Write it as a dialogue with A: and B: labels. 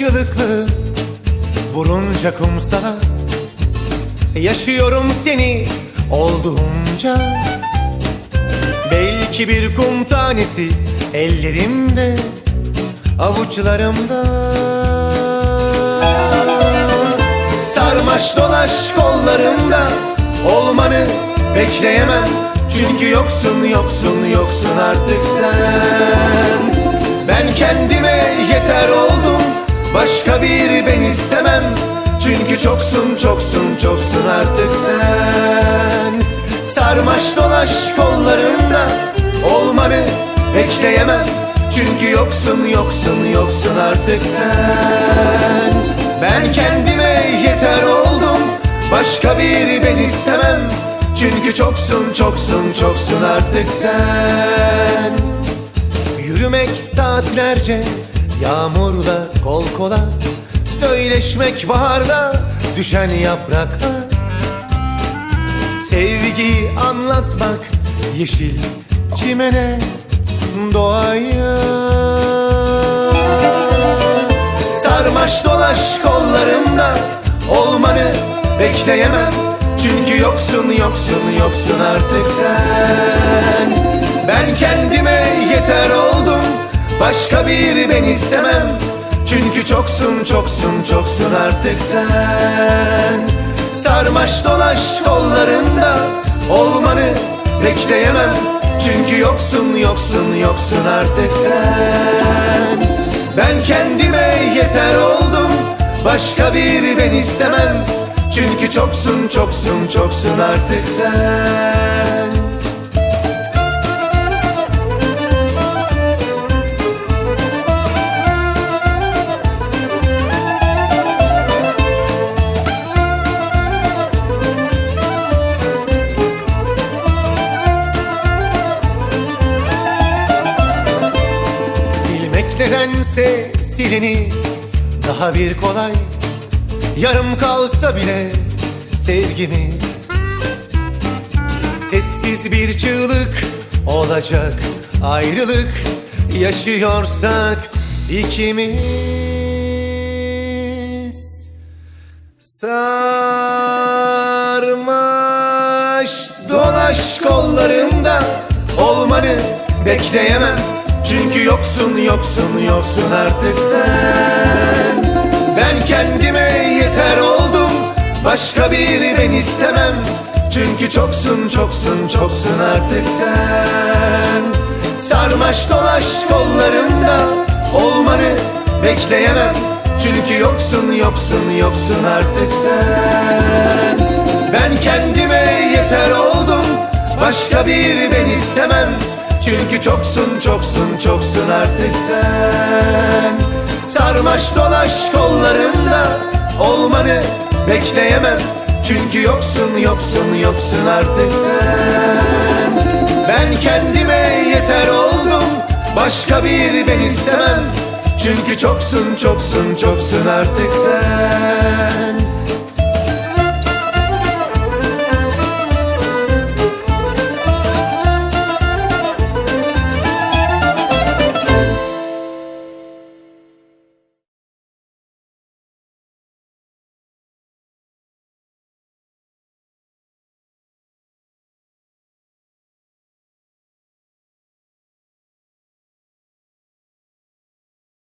A: yıllıklı Vurunca kumsala Yaşıyorum seni olduğunca. Belki bir kum tanesi ellerimde Avuçlarımda. Sarmaş dolaş kollarımda Olmanı bekleyemem. Çünkü yoksun yoksun yoksun artık sen. Ben kendime çoksun çoksun artık sen. Sarmaş dolaş kollarımda Olmanı bekleyemem Çünkü yoksun yoksun yoksun artık sen. Ben kendime yeter oldum Başka bir ben istemem. Çünkü çoksun çoksun çoksun artık sen. Yürümek saatlerce Yağmurla kol kola Söyleşmek baharda Düşen yapraklar. Sevgiyi anlatmak Yeşil çimene Doğaya Sarmaş dolaş kollarımda Olmanı bekleyemem. Çünkü yoksun yoksun yoksun artık sen. Ben kendime yeter oldum Başka bir ben istemem Çünkü çoksun çoksun çoksun artık sen. Sarmaş dolaş kollarımda Olmanı bekleyemem. Çünkü yoksun yoksun yoksun artık sen. Ben kendime yeter oldum Başka bir ben istemem. Çünkü çoksun çoksun çoksun artık sen nedense silini daha bir kolay. Yarım kalsa bile sevgimiz. Sessiz bir çığlık olacak ayrılık. Yaşıyorsak ikimiz. Sarmaş dolaş kollarımda. Olmanı bekleyemem Çünkü yoksun yoksun yoksun artık sen. Ben kendime yeter oldum Başka bir ben istemem. Çünkü çoksun çoksun çoksun artık sen. Sarmaş dolaş kollarımda Olmanı bekleyemem. Çünkü yoksun yoksun yoksun artık sen. Ben kendime yeter oldum Başka bir ben istemem Çünkü çoksun çoksun çoksun artık sen. Sarmaş dolaş kollarımda Olmanı bekleyemem. Çünkü yoksun yoksun yoksun artık sen. Ben kendime yeter oldum Başka bir ben istemem. Çünkü çoksun çoksun çoksun artık sen